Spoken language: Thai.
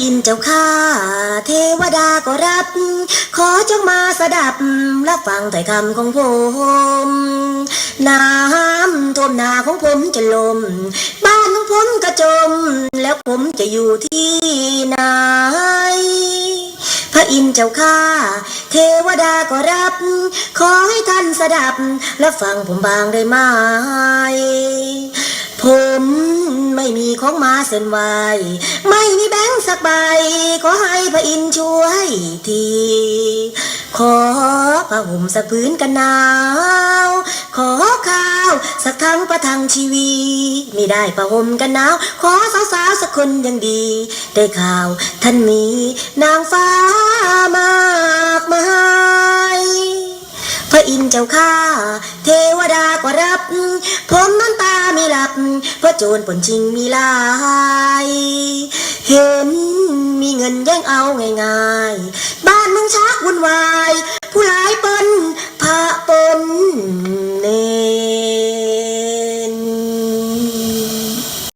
อินเจ้าข้าเทวดาก็รับ ขอจงมาสดับรับฟังถ้อยคำของผมน้ำท่วมนาของผมจะลม บ้านของผมก็จม แล้วผมจะอยู่ที่ไหนพระอินเจ้าข้าเทวดาก็รับ ขอให้ท่านสดับและฟังผมบางได้ไหมผม ของมาเส้นไหวไม่มีแบงค์สักใบ ขอให้พระอินช่วยที ขอผ้าห่มสักพื้นกันหนาว ขอข้าวสักทั้งประทังชีวีไม่ได้ผ้าห่มกันหนาว ขอสาวๆสักคนยังดี ได้ข่าวท่านมีนางฟ้ามากมายพระอินเจ้าข้าเทวดาก็รับ ผมน้ำตาไม่หลับ เพราะโจรปล้นชิงมีลาย เห็นมีเงินแย่งเอาง่ายๆ บ้านเมึงชักวุ่นวาย